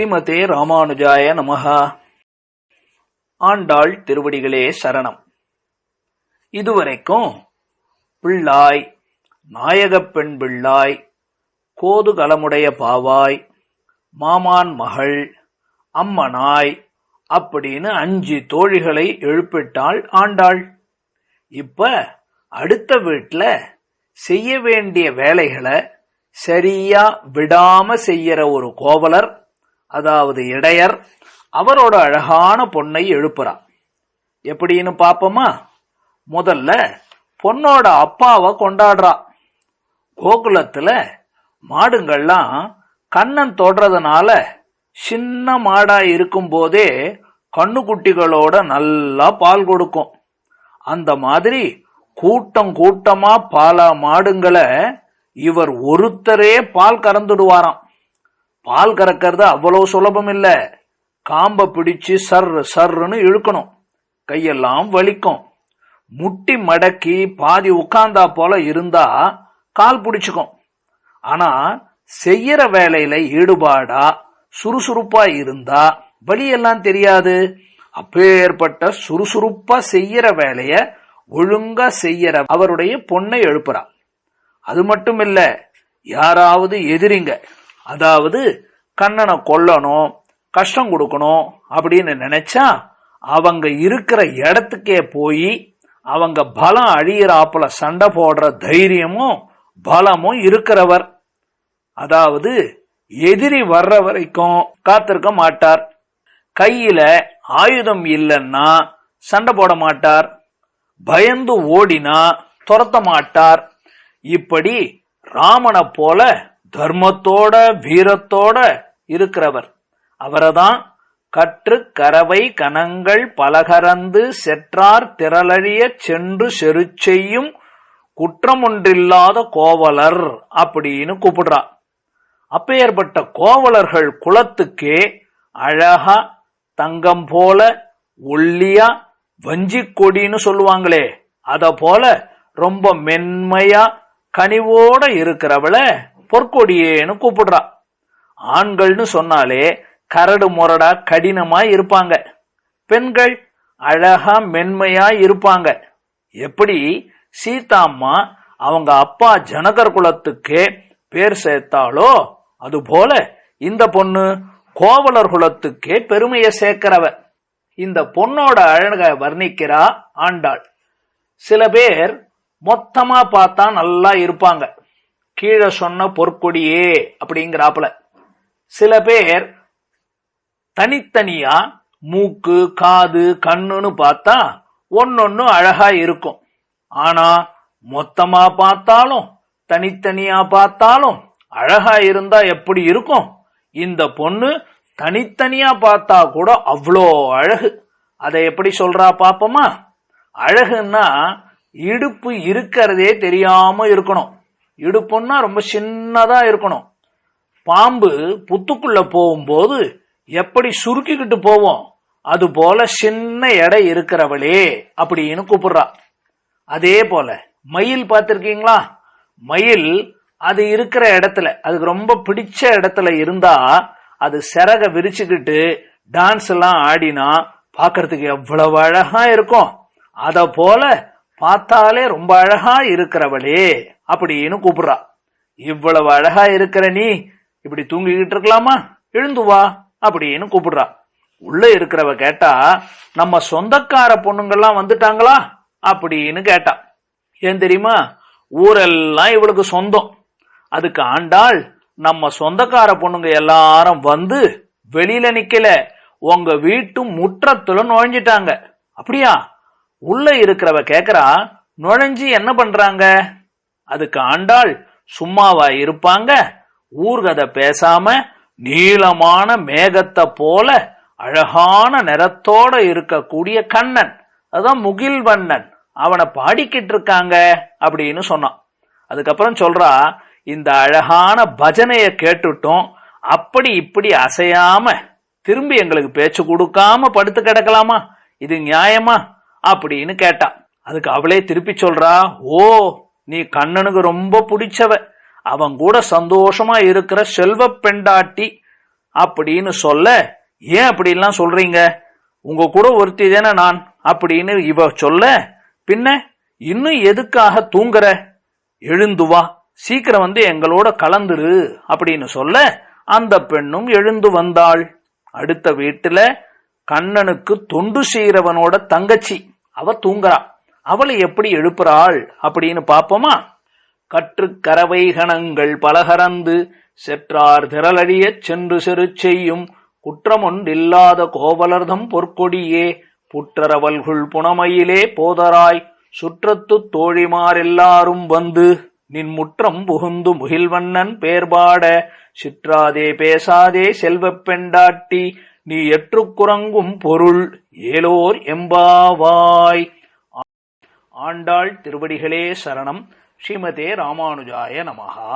ஸ்ரீமதே ராமானுஜாய நமஹா. ஆண்டாள் திருவடிகளே சரணம். இதுவரைக்கும் பிள்ளாய் நாயகப் பெண் பிள்ளாய் கோதுகலமுடைய பாவாய் மாமான் மகள் அம்மனாய் அப்படின்னு அஞ்சு தோழிகளை எழுப்பிட்டாள் ஆண்டாள். இப்ப அடுத்த வீட்டில் செய்ய வேண்டிய வேலைகளை சரியா விடாம செய்யற ஒரு கோவலர் அதாவது இடையர் அவரோட அழகான பொண்ணை எழுப்புறா. எப்படின்னு பாப்போமா? முதல்ல பொண்ணோட அப்பாவை கொண்டாடுறா. கோகுலத்துல மாடுங்கள்லாம் கண்ணன் தொடுறதுனால சின்ன மாடா இருக்கும் போதே கண்ணுக்குட்டிகளோட நல்லா பால் கொடுக்கும். அந்த மாதிரி கூட்டம் கூட்டமா பல மாடுங்களை இவர் ஒருத்தரே பால் கறந்துடுவாராம். பால் கறக்கிறது அவ்வளவு சுலபம் இல்ல காம்ப பிடிச்சு சர்ரு சர்ருன்னு இழுக்கணும். கையெல்லாம் வலிக்கும். முட்டி மடக்கி பாதி உட்கார்ந்தா போல இருந்தா கால் பிடிச்சுக்கும். ஆனா செய்யற வேலையில ஈடுபாடா சுறுசுறுப்பா இருந்தா வழியெல்லாம் தெரியாது. அப்பேற்பட்ட சுறுசுறுப்பா செய்யற வேலைய ஒழுங்கா செய்யற அவருடைய பொண்ணை எழுப்புறா. அது மட்டும் இல்ல யாராவது எதிரிங்க. அதாவது கண்ணனை கொல்லணும் கஷ்டம் கொடுக்கணும் அப்படின்னு நினைச்சா அவங்க இருக்கிற இடத்துக்கே போய் அவங்க பலம் அழியிறாப்புல சண்டை போடுற தைரியமும் பலமும் இருக்கிறவர். அதாவது எதிரி வர்ற வரைக்கும் காத்திருக்க மாட்டார். கையில ஆயுதம் இல்லைன்னா சண்டை போட மாட்டார். பயந்து ஓடினா துரத்த மாட்டார். இப்படி ராமனை போல தர்மத்தோட வீரத்தோட இருக்கிறவர். அவரதான் கற்று கரவை கனங்கள் பலகரந்து செற்றார் திரளழிய சென்று செருச்செய்யும் குற்றமொன்றில்லாத கோவலர் அப்படின்னு கூப்பிடுறா. அப்பேற்பட்ட கோவலர்கள் குலத்துக்கே அழகா தங்கம் போல ஒல்லியா வஞ்சி கொடின்னு சொல்லுவாங்களே. அத போல ரொம்ப மென்மையா கனிவோட இருக்கிறவள பொற்கொடியேன்னு கூப்பிடுறா. ஆண்கள்னு சொன்னாலே கரடு முரடா கடினமா இருப்பாங்க. பெண்கள் அழகா மென்மையா இருப்பாங்க. எப்படி? சீதாம்மா அவங்க அப்பா ஜனகர் குலத்துக்கே பேர் சேர்த்தாளோ? அதுபோல இந்த பொண்ணு கோவலர் குலத்துக்கே பெருமைய சேர்க்கிறவ. இந்த பொண்ணோட அழக வர்ணிக்கிறா ஆண்டாள். சில பேர் மொத்தமா பார்த்தா நல்லா இருப்பாங்க. கீழே சொன்ன பொற்கொடியே அப்படிங்கிறாப்புல. சில பேர் தனித்தனியா மூக்கு காது கண்ணுன்னு பார்த்தா ஒன்னொன்னு அழகா இருக்கும். ஆனா மொத்தமா பார்த்தாலும் தனித்தனியா பார்த்தாலும் அழகா இருந்தா எப்படி இருக்கும்? இந்த பொண்ணு தனித்தனியா பார்த்தா கூட அவ்வளோ அழகு. அதை எப்படி சொல்றா பாப்போமா? அழகுன்னா இடுப்பு இருக்கிறதே தெரியாம இருக்கணும். இடுப்புன்னா ரொம்ப சின்னதா இருக்கணும். பாம்பு புத்துக்குள்ள போகும்போது எப்படி சுருக்கிக்கிட்டு போவோம்? அது போல சின்ன எடை இருக்கிறவளே அப்படின்னு கூப்பிடுறா. அதே போல மயில் பார்த்திருக்கீங்களா? மயில் அது இருக்கிற இடத்துல அதுக்கு ரொம்ப பிடிச்ச இடத்துல இருந்தா அது சிறக விரிச்சுக்கிட்டு டான்ஸ் எல்லாம் ஆடினா பாக்குறதுக்கு எவ்வளவு அழகா இருக்கும். அத போல பார்த்தாலே ரொம்ப அழகா இருக்கிறவளே அப்படின்னு கூப்பிடுறா. இவ்வளவு அழகா இருக்கிற நீ இப்படி தூங்கிக்கிட்டு இருக்கலாமா? எழுந்து வா அப்படின்னு கூப்பிடுறா. உள்ள இருக்கிறவ கேட்டா நம்ம சொந்தக்கார பொண்ணுங்கள்லாம் வந்துட்டாங்களா? அப்படின்னு கேட்டா. ஏன் தெரியுமா? ஊரெல்லாம் இவளுக்கு சொந்தம். அதுக்கு ஆண்டாள் நம்ம சொந்தக்கார பொண்ணுங்க எல்லாரும் வந்து வெளியில நிக்கல. உங்க வீட்டு முற்றத்துல நுழைஞ்சிட்டாங்க. அப்படியா? உள்ள இருக்கிறவ கேக்குறா நுழைஞ்சு என்ன பண்றாங்க? அதுக்கு ஆண்டாள் சும்மாவா இருப்பாங்க? ஊர்கதை பேசாம நீளமான மேகத்தை போல அழகான நிறத்தோட இருக்கக்கூடிய கண்ணன். அதுதான் முகில்வண்ணன் அவனை பாடிக்கிட்டு இருக்காங்க அப்படின்னு சொன்னான். அதுக்கப்புறம் சொல்றா இந்த அழகான பஜனைய கேட்டுட்டோம் அப்படி இப்படி அசையாம திரும்பி எங்களுக்கு பேச்சு கொடுக்காம படுத்து கிடக்கலாமா? இது நியாயமா? அப்படின்னு கேட்டா. அதுக்கு அவளே திருப்பி சொல்றா ஓ நீ கண்ணனுக்கு ரொம்ப பிடிச்சவ. அவன் கூட சந்தோஷமா இருக்கிற செல்வ பெண்டாட்டி அப்படின்னு சொல்ல ஏன் அப்படிலாம் சொல்றீங்க? உங்க கூட ஒருத்தி தானே நான் அப்படின்னு இவ சொல்ல பின்ன இன்னும் எதுக்காக தூங்குற? எழுந்து வா சீக்கிரம் வந்து எங்களோட கலந்துரு அப்படின்னு சொல்ல அந்த பெண்ணும் எழுந்து வந்தாள். அடுத்த வீட்டுல கண்ணனுக்கு தொண்டு செய்யறவனோட தங்கச்சி அவ தூங்குறா. அவளை எப்படி எழுப்புறாள் அப்படின்னு பாப்போமா கற்று கரவைகணங்கள் பலகரந்து செற்றார் திரளழியச் சென்று செரு செய்யும் குற்றமொன்றில்லாத கோவலர்தம் பொற்கொடியே புற்றரவல்குள் புனமையிலே போதராய் சுற்றத்துத் தோழிமாரெல்லாரும் வந்து நின் முற்றம் புகுந்து முகில்வண்ணன் பேர்பாட சிற்றாதே பேசாதே செல்வப் பெண்டாட்டி நீ எற்றுக்குறங்கும் பொருள் ஏலோர் எம்பாவாய். ஆண்டாள் திருவடிகளே சரணம். ஸ்ரீமதே ராமானுஜாய நமகா